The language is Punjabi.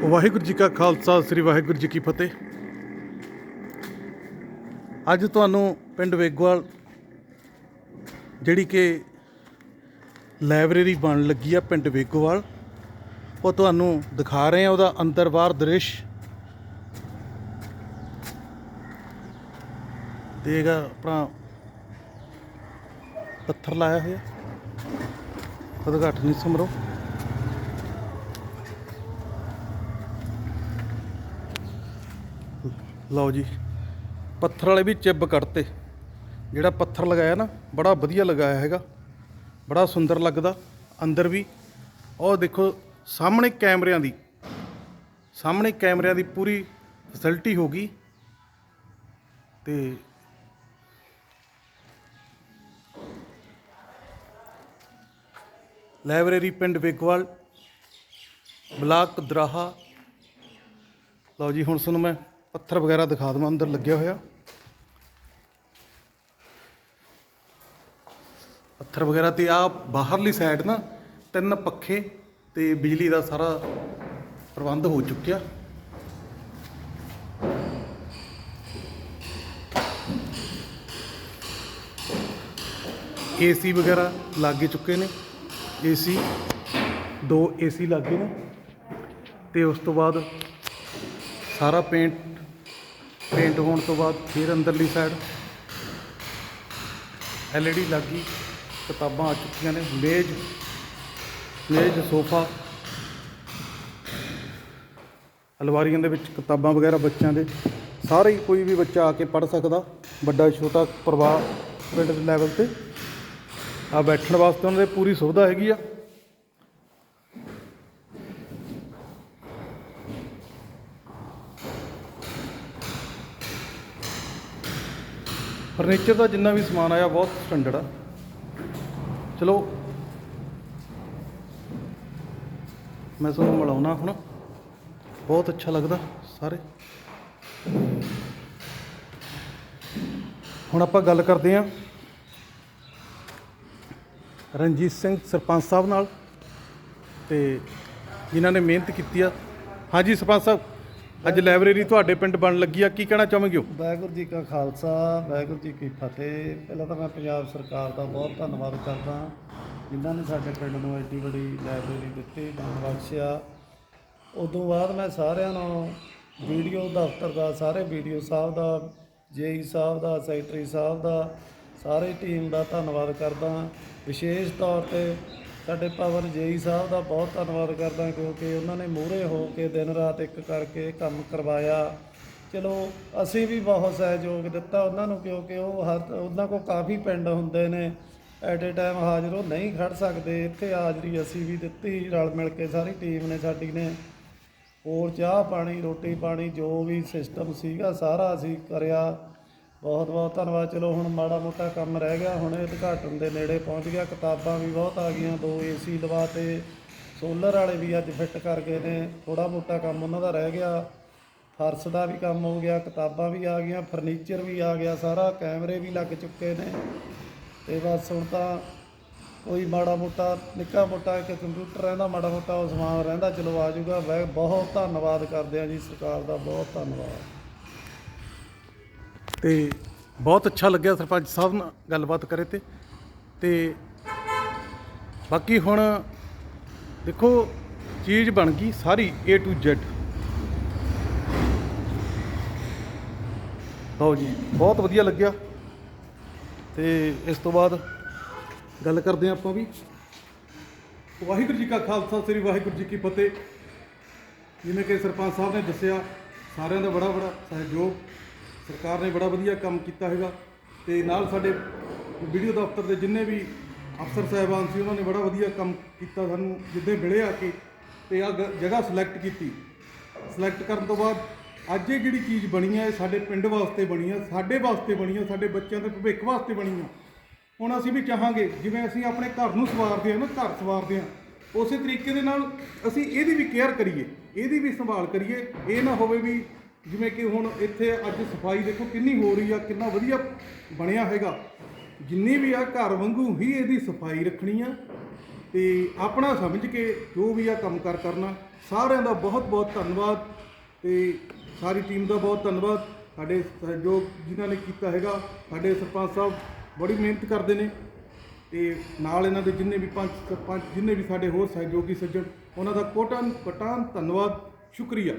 ਵਾਹਿਗੁਰੂ ਜੀ ਕਾ ਖਾਲਸਾ, ਸ੍ਰੀ ਵਾਹਿਗੁਰੂ ਜੀ ਕੀ ਫਤਿਹ। ਅੱਜ ਤੁਹਾਨੂੰ ਪਿੰਡ ਵੇਗੋਵਾਲ ਜਿਹੜੀ ਕਿ ਲਾਇਬ੍ਰੇਰੀ ਬਣਨ ਲੱਗੀ ਆ ਪਿੰਡ ਵੇਗੋਵਾਲ, ਉਹ ਤੁਹਾਨੂੰ ਦਿਖਾ ਰਹੇ ਆ ਉਹਦਾ ਅੰਦਰ ਬਾਹਰ ਦ੍ਰਿਸ਼ ਦੇਗਾ ਆਪਣਾ ਪੱਥਰ ਲਾਇਆ ਹੋਇਆ। ਉਦਘਾਟਨੀ ਸਮਾਰੋਹ। ਲਓ ਜੀ, ਪੱਥਰ ਵਾਲੇ ਵੀ ਚਿੱਬ ਕੱਢਤੇ। ਜਿਹੜਾ ਪੱਥਰ ਲਗਾਇਆ ਨਾ, ਬੜਾ ਵਧੀਆ ਲਗਾਇਆ ਹੈਗਾ। ਬੜਾ ਸੁੰਦਰ ਲੱਗਦਾ, ਅੰਦਰ ਵੀ। ਉਹ ਦੇਖੋ, ਸਾਹਮਣੇ ਕੈਮਰਿਆਂ ਦੀ, ਸਾਹਮਣੇ ਕੈਮਰਿਆਂ ਦੀ ਪੂਰੀ ਫੈਸਿਲਿਟੀ ਹੋ ਗਈ। ਤੇ ਲਾਇਬ੍ਰੇਰੀ ਪਿੰਡ ਵੇਗਵਾਲ ਬਲਾਕ ਦਰਾਹਾ। ਲਓ ਜੀ, ਹੁਣ ਤੁਹਾਨੂੰ ਮੈਂ ਪੱਥਰ ਵਗੈਰਾ ਦਿਖਾ ਦਵਾਂ, ਅੰਦਰ ਲੱਗਿਆ ਹੋਇਆ। ਪੱਥਰ ਵਗੈਰਾ ਤੇ ਆ ਬਾਹਰਲੀ ਸਾਈਡ ਨਾ, ਤਿੰਨ ਪੱਖੇ ਤੇ ਬਿਜਲੀ ਦਾ ਸਾਰਾ ਪ੍ਰਬੰਧ ਹੋ ਚੁੱਕਿਆ। ਏਸੀ ਵਗੈਰਾ ਲੱਗੇ ਚੁੱਕੇ ਨੇ। ਏਸੀ ਦੋ ਏਸੀ ਲੱਗੇ ਨੇ। ਤੇ ਉਸ ਤੋਂ ਬਾਅਦ ਸਾਰਾ ਪੇਂਟ ਪੇਂਟ ਹੋਣ ਤੋਂ ਬਾਅਦ ਫਿਰ ਅੰਦਰਲੀ ਸਾਈਡ ਐਲਈਡੀ ਲੱਗੀ, ਕਿਤਾਬਾਂ ਆ ਚੁੱਕੀਆਂ ਨੇ, ਮੇਜ਼ ਮੇਜ਼, ਸੋਫਾ ਅਲਵਾਰੀਆਂ ਦੇ ਵਿੱਚ ਕਿਤਾਬਾਂ ਵਗੈਰਾ ਬੱਚਿਆਂ ਦੇ, ਸਾਰੇ ਹੀ ਕੋਈ ਵੀ ਬੱਚਾ ਆ ਕੇ ਪੜ੍ਹ ਸਕਦਾ, ਵੱਡਾ, ਛੋਟਾ ਪਰਿਵਾਰ ਪਿੰਡ ਦੇ ਲੈਵਲ ਤੇ। ਆ ਬੈਠਣ ਵਾਸਤੇ ਉਹਨਾਂ ਦੇ ਪੂਰੀ ਸੁਵਿਧਾ ਹੈਗੀ ਆ। ਫਰਨੀਚਰ ਦਾ ਜਿੰਨਾ ਵੀ ਸਮਾਨ ਆਇਆ, ਬਹੁਤ ਸਟੈਂਡਰਡ ਆ। ਚਲੋ। ਮੈਂ ਤੁਹਾਨੂੰ ਮਿਲਾਉਣਾ ਹੁਣ। ਬਹੁਤ ਅੱਛਾ ਲੱਗਦਾ, ਸਾਰੇ। ਹੁਣ ਆਪਾਂ ਗੱਲ ਕਰਦੇ ਹਾਂ ਰਣਜੀਤ ਸਿੰਘ ਸਰਪੰਚ ਸਾਹਿਬ ਨਾਲ ਤੇ ਜਿਨ੍ਹਾਂ ਨੇ ਮਿਹਨਤ ਕੀਤੀ ਆ। ਹਾਂਜੀ, ਸਰਪੰਚ ਸਾਹਿਬ। ਅੱਜ ਲਾਇਬ੍ਰੇਰੀ ਤੁਹਾਡੇ ਪਿੰਡ ਬਣ ਲੱਗੀ ਆ, ਕੀ ਕਹਿਣਾ ਚਾਹੋਗੇ? ਹੋ ਵਾਹਿਗੁਰੂ ਜੀ ਕਾ ਖਾਲਸਾ, ਵਾਹਿਗੁਰੂ ਜੀ ਕੀ ਫਤਿਹ। ਪਹਿਲਾਂ ਤਾਂ ਮੈਂ ਪੰਜਾਬ ਸਰਕਾਰ ਦਾ ਬਹੁਤ ਧੰਨਵਾਦ ਕਰਦਾ ਜਿਨ੍ਹਾਂ ਨੇ ਸਾਡੇ ਪਿੰਡ ਨੂੰ ਐਡੀ ਵੱਡੀ ਲਾਇਬ੍ਰੇਰੀ ਦਿੱਤੀ ਦਾਨ ਬਖਸ਼ਿਆ। ਉਦੋਂ ਬਾਅਦ ਮੈਂ ਸਾਰਿਆਂ ਨੂੰ ਵੀਡੀਓ ਦਫ਼ਤਰ ਦਾ, ਸਾਰੇ ਵੀਡੀਓ ਸਾਹਿਬ ਦਾ, ਜੇਈ ਸਾਹਿਬ ਦਾ, ਸੈਕਟਰੀ ਸਾਹਿਬ ਦਾ, ਸਾਰੇ ਟੀਮ ਦਾ ਧੰਨਵਾਦ ਕਰਦਾ ਵਿਸ਼ੇਸ਼ ਤੌਰ ਤੇ ਸਾਡੇ ਪਵਨ ਜੇਈ ਸਾਹਿਬ ਦਾ ਬਹੁਤ ਧੰਨਵਾਦ ਕਰਦਾ ਕਿਉਂਕਿ ਉਹਨਾਂ ਨੇ ਮੂਹਰੇ ਹੋ ਕੇ ਦਿਨ ਰਾਤ ਇੱਕ ਕਰਕੇ ਕੰਮ ਕਰਵਾਇਆ। ਚਲੋ, ਅਸੀਂ ਵੀ ਬਹੁਤ ਸਹਿਯੋਗ ਦਿੱਤਾ ਉਹਨਾਂ ਨੂੰ ਕਿਉਂਕਿ ਉਹ ਹਰ, ਉਹਨਾਂ ਕੋਲ ਕਾਫੀ ਪਿੰਡ ਹੁੰਦੇ ਨੇ। ਐਟ ਏ ਟਾਈਮ ਹਾਜ਼ਰ ਉਹ ਨਹੀਂ ਖੜ ਸਕਦੇ। ਇੱਥੇ ਹਾਜ਼ਰੀ ਅਸੀਂ ਵੀ ਦਿੱਤੀ, ਰਲ ਮਿਲ ਕੇ ਸਾਰੀ ਟੀਮ ਨੇ ਸਾਡੀ ਨੇ। ਹੋਰ ਚਾਹ ਪਾਣੀ, ਰੋਟੀ ਪਾਣੀ, ਜੋ ਵੀ ਸਿਸਟਮ ਸੀਗਾ, ਸਾਰਾ ਅਸੀਂ ਕਰਿਆ। ਬਹੁਤ ਬਹੁਤ ਧੰਨਵਾਦ। ਚਲੋ ਹੁਣ ਮਾੜਾ ਮੋਟਾ ਕੰਮ ਰਹਿ ਗਿਆ, ਹੁਣ ਇਹ ਉਦਘਾਟਨ ਦੇ ਨੇੜੇ ਪਹੁੰਚ ਗਿਆ। ਕਿਤਾਬਾਂ ਵੀ ਬਹੁਤ ਆ ਗਈਆਂ, ਦੋ ਏਸੀ ਲਵਾਤੇ ਸੋਲਰ ਵਾਲੇ ਵੀ ਅੱਜ ਫਿੱਟ ਕਰ ਗਏ ਨੇ। ਥੋੜਾ ਮੋਟਾ ਕੰਮ ਉਹਨਾਂ ਦਾ ਰਹਿ ਗਿਆ। ਫਰਸ਼ ਦਾ ਵੀ ਕੰਮ ਹੋ ਗਿਆ, ਕਿਤਾਬਾਂ ਵੀ ਆ ਗਈਆਂ ਫਰਨੀਚਰ ਵੀ ਆ ਗਿਆ ਸਾਰਾ, ਕੈਮਰੇ ਵੀ ਲੱਗ ਚੁੱਕੇ ਨੇ। ਤੇ ਬਸ ਹੁਣ ਤਾਂ ਕੋਈ ਮਾੜਾ ਮੋਟਾ, ਨਿੱਕਾ ਮੋਟਾ ਇੱਕ ਕੰਪਿਊਟਰ ਰਹਿੰਦਾ, ਮਾੜਾ ਮੋਟਾ ਉਹ ਸਮਾਨ ਰਹਿੰਦਾ, ਚਲੋ ਆ ਜਾਊਗਾ। ਵੈ ਬਹੁਤ ਧੰਨਵਾਦ ਕਰਦੇ ਆ ਜੀ ਸਰਕਾਰ ਦਾ, ਬਹੁਤ ਧੰਨਵਾਦ। ਤੇ ਬਹੁਤ ਅੱਛਾ ਲੱਗਿਆ ਸਰਪੰਚ ਸਾਹਿਬ ਨਾਲ ਗੱਲਬਾਤ ਕਰੇ ਤੇ। ਤੇ ਬਾਕੀ ਹੁਣ ਦੇਖੋ, ਚੀਜ਼ ਬਣ ਗਈ ਸਾਰੀ A to Z ਲਓ ਜੀ, ਬਹੁਤ ਵਧੀਆ ਲੱਗਿਆ। ਤੇ ਇਸ ਤੋਂ ਬਾਅਦ ਗੱਲ ਕਰਦੇ ਹਾਂ ਆਪਾਂ ਵੀ। ਵਾਹਿਗੁਰੂ ਜੀ ਕਾ ਖਾਲਸਾ, ਸ੍ਰੀ ਵਾਹਿਗੁਰੂ ਜੀ ਕੀ ਫਤਿਹ। ਜਿਵੇਂ ਕਿ ਸਰਪੰਚ ਸਾਹਿਬ ਨੇ ਦੱਸਿਆ, ਸਾਰਿਆਂ ਦਾ ਬੜਾ ਬੜਾ ਸਹਿਯੋਗ। ਸਰਕਾਰ ਨੇ ਬੜਾ ਵਧੀਆ ਕੰਮ ਕੀਤਾ ਹੈਗਾ ਤੇ ਨਾਲ ਸਾਡੇ ਵੀਡੀਓ ਦਫ਼ਤਰ ਦੇ ਜਿੰਨੇ ਵੀ ਅਫਸਰ ਸਾਹਿਬਾਨ ਸੀ, ਉਹਨਾਂ ਨੇ ਬੜਾ ਵਧੀਆ ਕੰਮ ਕੀਤਾ ਸਾਨੂੰ, ਜਿੱਦੇ ਮਿਲੇ ਆ ਕੇ ਤੇ ਆ ਜਗ੍ਹਾ ਸਿਲੈਕਟ ਕੀਤੀ। ਸਿਲੈਕਟ ਕਰਨ ਤੋਂ ਬਾਅਦ ਅੱਜ ਇਹ ਜਿਹੜੀ ਚੀਜ਼ ਬਣੀ ਹੈ, ਇਹ ਸਾਡੇ ਪਿੰਡ ਵਾਸਤੇ ਬਣੀ ਹੈ, ਸਾਡੇ ਵਾਸਤੇ ਬਣੀ ਹੈ, ਸਾਡੇ ਬੱਚਿਆਂ ਦੇ ਭਵਿੱਖ ਵਾਸਤੇ ਬਣੀ ਹੈ। ਹੁਣ ਅਸੀਂ ਵੀ ਚਾਹਾਂਗੇ, ਜਿਵੇਂ ਅਸੀਂ ਆਪਣੇ ਘਰ ਨੂੰ ਸਵਾਰਦੇ ਹਾਂ ਨਾ, ਘਰ ਸਵਾਰਦੇ ਹਾਂ, ਉਸੇ ਤਰੀਕੇ ਦੇ ਨਾਲ ਅਸੀਂ ਇਹਦੀ ਵੀ ਕੇਅਰ ਕਰੀਏ, ਇਹਦੀ ਵੀ ਸੰਭਾਲ ਕਰੀਏ, ਇਹ ਨਾ ਹੋਵੇ ਵੀ ਜਿਵੇਂ ਕਿ ਹੁਣ ਇੱਥੇ ਅੱਜ ਸਫ਼ਾਈ ਦੇਖੋ ਕਿੰਨੀ ਹੋ ਰਹੀ ਆ, ਕਿੰਨਾ ਵਧੀਆ ਬਣਿਆ ਹੈਗਾ। ਜਿੰਨੀ ਵੀ ਆ ਘਰ ਵਾਂਗੂ ਹੀ ਇਹਦੀ ਸਫ਼ਾਈ ਰੱਖਣੀ ਆ ਤੇ ਆਪਣਾ ਸਮਝ ਕੇ ਜੋ ਵੀ ਆ ਕੰਮ ਕਰ ਕਰਨਾ। ਸਾਰਿਆਂ ਦਾ ਬਹੁਤ ਬਹੁਤ ਧੰਨਵਾਦ ਤੇ ਸਾਰੀ ਟੀਮ ਦਾ ਬਹੁਤ ਧੰਨਵਾਦ। ਸਾਡੇ ਸਹਿਯੋਗ ਜਿਨ੍ਹਾਂ ਨੇ ਕੀਤਾ ਹੈਗਾ, ਸਾਡੇ ਸਰਪੰਚ ਸਾਹਿਬ ਬੜੀ ਮਿਹਨਤ ਕਰਦੇ ਨੇ ਤੇ ਨਾਲ ਇਹਨਾਂ ਦੇ ਜਿੰਨੇ ਵੀ ਪੰਜ ਸਰਪੰਚ, ਜਿੰਨੇ ਵੀ ਸਾਡੇ ਹੋਰ ਸਹਿਯੋਗੀ ਸੱਜਣ, ਉਹਨਾਂ ਦਾ ਕੋਟਨ ਕਟਾਨ ਧੰਨਵਾਦ, ਸ਼ੁਕਰੀਆ।